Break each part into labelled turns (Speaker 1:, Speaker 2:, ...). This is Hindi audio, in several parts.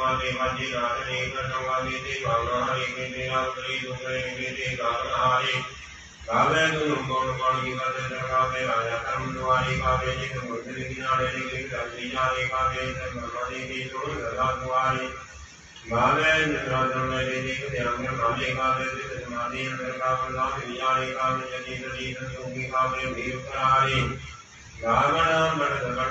Speaker 1: वाले मज़े राधने कट वाले ते भावना हरे के तेरा उतरे दुगरे के ते गावन हारे गावे गुरु गुण गुण की बात दरगा में राजा कर्म द्वारे गावे जित मुद्र किनारे निकले जाते जारे गावे सब भगवाने के छोड़ गला द्वारे। गावे नराधन में देवी को ध्यान में गावे गावे जित समाधि अंदर का प्रदान विचारे गावे जनी तनी तन योगी गावे, वीर करारे। गावना मन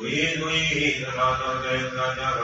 Speaker 1: Weed we the mother then Nana